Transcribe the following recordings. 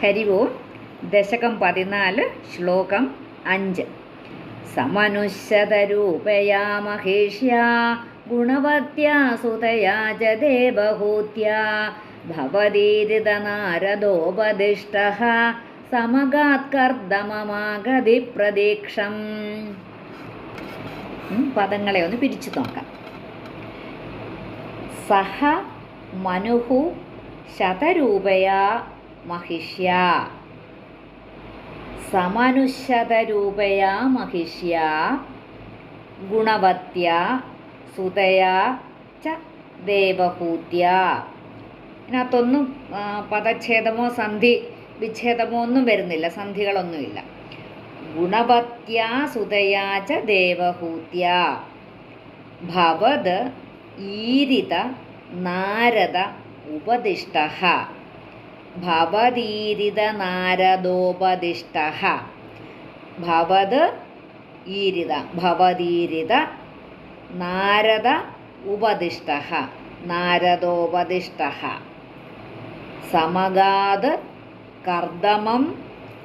ഹരി ഓം ദശകം പതിനാല് ശ്ലോകം അഞ്ച്. സമനുഷ്യതരൂപയാ മഹേഷ്യ ഗുണവത്യാ സുതയാ ച ദേവഹൂത്യാ. ഭവതീരിതനാരദോപദിഷ്ട സമഗാത്കർദ്ദമമാഗതി പ്രതീക്ഷം പദങ്ങളെ ഒന്ന് പിരിച്ചു നോക്കാം. സഹ മനുഹു ശതരൂപയാ മഹിഷ്യ. സമനുഷതരൂപയാ മഹിഷ്യ. ഗുണവത്യ സുതയാ ച ദേവഹൂത്യ. ഇതിനകത്തൊന്നും പദച്ഛേദമോ സന്ധി വിച്ഛേദമോ ഒന്നും വരുന്നില്ല. സന്ധികളൊന്നുമില്ല. ഗുണവത്യ സുതയാ ച ദേവഹൂത്യ. ഭവത് ഈരിത നാരദ ഉപദിഷ്ട ഭവതീരിത നാരദോപദിഷ്ട ഭവത് ഈരിത ഭവദീരിത നാരദ ഉപദിഷ്ട നാരദോപദിഷ്ട സമഗാത് കർദമം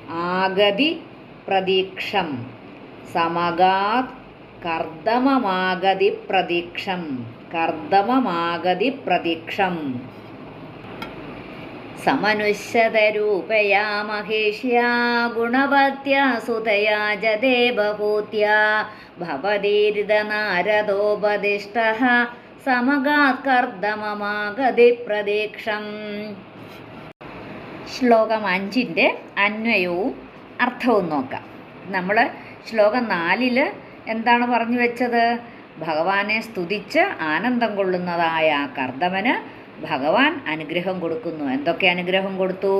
ആഗതി പ്രതീക്ഷം. സമഗാത് കർദമമാഗതി പ്രതീക്ഷം. കർദമമാഗതി പ്രതീക്ഷം. സമനുഷ്യതരൂപയാ മഹേഷ്യാ ഗുണവത്യാ സുതയാ ച ബഹൂത്യാ ഭവതീരിത സമഗാത്കർദ്ദമമാഗതി പ്രതീക്ഷം ശ്ലോകം അഞ്ചിന്റെ അന്വയവും അർത്ഥവും നോക്കാം. നമ്മൾ ശ്ലോകം നാലിൽ എന്താണ് പറഞ്ഞു വെച്ചത്? ഭഗവാനെ സ്തുതിച്ച് ആനന്ദം കൊള്ളുന്നതായ കർദ്ദമന് ഭഗവാൻ അനുഗ്രഹം കൊടുക്കുന്നു. എന്തൊക്കെ അനുഗ്രഹം കൊടുത്തു?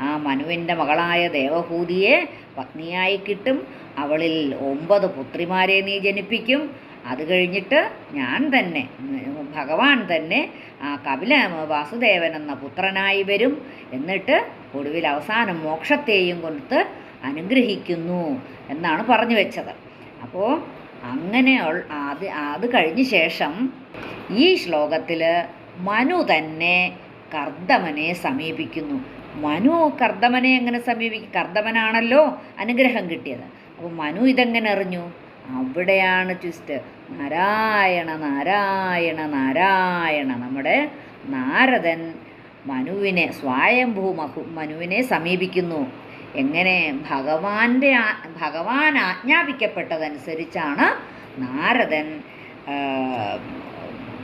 ആ മനുവിന്റെ മകളായ ദേവഭൂതിയെ പത്നിയായി കിട്ടും. അവളിൽ ഒമ്പത് പുത്രിമാരെ നീ ജനിപ്പിക്കും. അത് കഴിഞ്ഞിട്ട് ഞാൻ തന്നെ ഭഗവാൻ തന്നെ ആ കപില വാസുദേവൻ എന്ന പുത്രനായി വരും. എന്നിട്ട് ഒടുവിൽ അവസാനം മോക്ഷത്തെയും കൊടുത്ത് അനുഗ്രഹിക്കുന്നു എന്നാണ് പറഞ്ഞു വെച്ചത്. അപ്പോൾ അങ്ങനെ അത് അത് കഴിഞ്ഞ ശേഷം ഈ ശ്ലോകത്തിൽ മനു തന്നെ കർദ്ദമനെ സമീപിക്കുന്നു. മനു കർദ്ദമനെ എങ്ങനെ സമീപിക്കും കർദ്ദമനാണല്ലോ അനുഗ്രഹം കിട്ടിയത്. അപ്പോൾ മനു ഇതെങ്ങനെ അറിഞ്ഞു? അവിടെയാണ് ട്വിസ്റ്റ് നാരായണ നാരായണ നാരായണ. നമ്മുടെ നാരദൻ മനുവിനെ സ്വയംഭൂ മഹു മനുവിനെ സമീപിക്കുന്നു. എങ്ങനെ? ഭഗവാന്റെ ഭഗവാൻ ആജ്ഞാപിക്കപ്പെട്ടതനുസരിച്ചാണ് നാരദൻ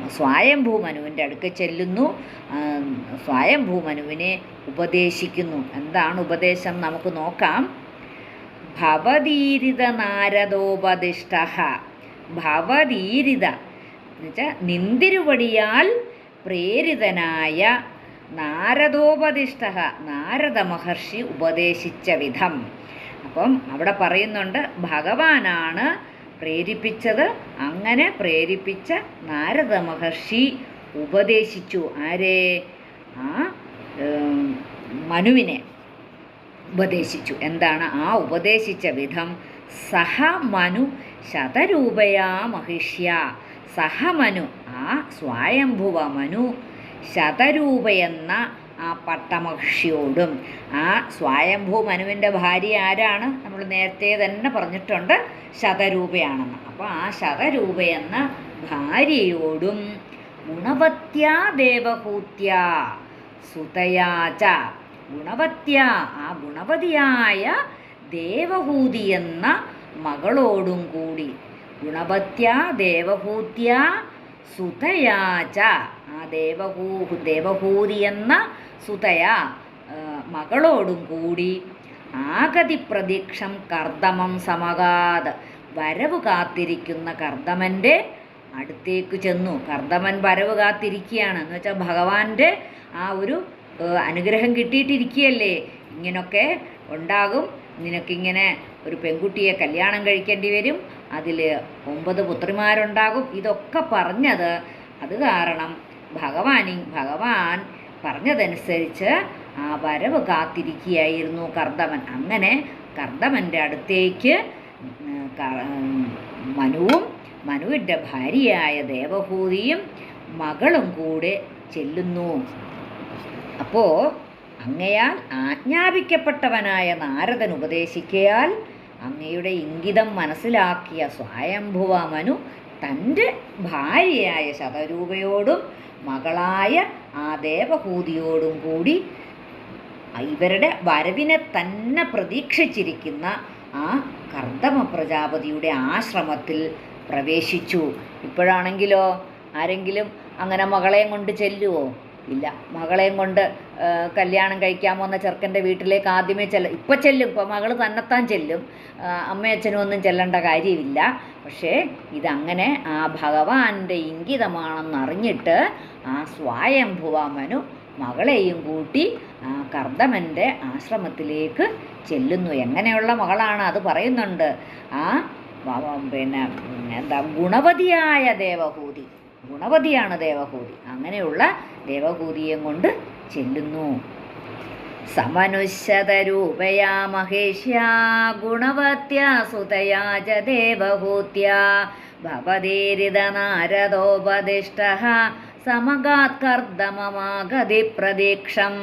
സ്വയംഭൂ മനുവിന്റെ അടുക്ക ചെല്ലുന്നു. സ്വയംഭൂ മനുവിനെ ഉപദേശിക്കുന്നു. എന്താണ് ഉപദേശം? നമുക്ക് നോക്കാം. ഭവതീരിത നാരദോപദിഷ്ട ഭവതീരിത എന്നുവെച്ചാൽ നിന്തിരുവടിയാൽ പ്രേരിതനായ നാരദോപദിഷ്ട നാരദ മഹർഷി ഉപദേശിച്ച വിധം. അപ്പം അവിടെ പറയുന്നുണ്ട് ഭഗവാനാണ് പ്രേരിപ്പിച്ചത്. അങ്ങനെ പ്രേരിപ്പിച്ച നാരദ മഹർഷി ഉപദേശിച്ചു. ആരെ? ആ മനുവിനെ ഉപദേശിച്ചു. എന്താണ്? ആ ഉപദേശിച്ച വിധം സഹ മനു ശതരൂപയാ മഹിഷ്യ. സഹ മനു ആ സ്വയംഭുവ മനു ശതരൂപയെന്ന ആ പട്ടമഹിഷിയോടും ആ സ്വയംഭൂ മനുവിന്റെ ഭാര്യ ആരാണ്? നമ്മൾ നേരത്തെ തന്നെ പറഞ്ഞിട്ടുണ്ട് ശതരൂപയാണെന്ന്. അപ്പോൾ ആ ശതരൂപ എന്ന ഭാര്യയോടും ഗുണവത്യാ ദേവഹൂത്യ സുതയാച ഗുണവത്യ ആ ഗുണവതിയായ ദേവഹൂതി എന്ന മകളോടും കൂടി ഗുണവത്യ ദേവഹൂത്യ സുതയാച ദേവഹൂ ദേവഹൂതി എന്ന സുതയ മകളോടും കൂടി ആഗതി പ്രതീക്ഷം കർദമം സമകാത് വരവ് കാത്തിരിക്കുന്ന കർദമന്റെ അടുത്തേക്ക് ചെന്നു. കർദമൻ വരവ് കാത്തിരിക്കുകയാണ്. എന്ന് വെച്ചാൽ ഭഗവാന്റെ ആ ഒരു അനുഗ്രഹം കിട്ടിയിട്ടിരിക്കുകയല്ലേ? ഇങ്ങനൊക്കെ ഉണ്ടാകും. നിനക്കിങ്ങനെ ഒരു പെൺകുട്ടിയെ കല്യാണം കഴിക്കേണ്ടി വരും. അതിൽ ഒമ്പത് പുത്രിമാരുണ്ടാകും. ഇതൊക്കെ പറഞ്ഞത് അത് കാരണം ഭഗവാനി ഭഗവാൻ പറഞ്ഞതനുസരിച്ച് ആ വരവ് കാത്തിരിക്കുകയായിരുന്നു കർദമൻ അങ്ങനെ കർദമന്റെ അടുത്തേക്ക് മനുവും മനുവിന്റെ ഭാര്യയായ ദേവഭൂതിയും മകളും കൂടെ ചെല്ലുന്നു. അപ്പോൾ അങ്ങയാൽ ആജ്ഞാപിക്കപ്പെട്ടവനായ നാരദൻ ഉപദേശിക്കയാൽ അങ്ങയുടെ ഇംഗിതം മനസ്സിലാക്കിയ സ്വയംഭുവ മനു തന്റെ ഭാര്യയായ ശതരൂപയോടും മകളായ ആ ദേവഭൂതിയോടും കൂടി ഇവരുടെ വരവിനെ തന്നെ പ്രതീക്ഷിച്ചിരിക്കുന്ന ആ കർദമ പ്രജാപതിയുടെ ആശ്രമത്തിൽ പ്രവേശിച്ചു. ഇപ്പോഴാണെങ്കിലോ ആരെങ്കിലും അങ്ങനെ മകളെയും കൊണ്ട് ചെല്ലുവോ? ഇല്ല. മകളെയും കൊണ്ട് കല്യാണം കഴിക്കാൻ വന്ന ചെറുക്കന്റെ വീട്ടിലേക്ക് ആദ്യമേ ചെല്ല ഇപ്പം ചെല്ലും. ഇപ്പം മകൾ തന്നെത്താൻ ചെല്ലും. അമ്മയച്ഛനും ഒന്നും ചെല്ലേണ്ട കാര്യമില്ല. പക്ഷേ ഇതങ്ങനെ ആ ഭഗവാന്റെ ഇംഗിതമാണെന്നറിഞ്ഞിട്ട് ആ സ്വായംഭുവാമനു മകളെയും കൂട്ടി ആ കർദമന്റെ ആശ്രമത്തിലേക്ക് ചെല്ലുന്നു. എങ്ങനെയുള്ള മകളാണ് അത് പറയുന്നുണ്ട്. ആ പിന്നെ എന്താ ഗുണവതിയായ ദേവഹൂതി. ഗുണവതിയാണ് ദേവഹൂതി. അങ്ങനെയുള്ള ദേവഹൂതിയെയും കൊണ്ട് ചെല്ലുന്നു. സമനുശതരൂപയാ മഹേഷ്യാ ഗുണവത്യാ സുതയാ ച ദേവഹൂത്യാ. ഭവതീരിത നാരദോപദിഷ്ട സമഗാത്കർദമമാഗതി പ്രതീക്ഷം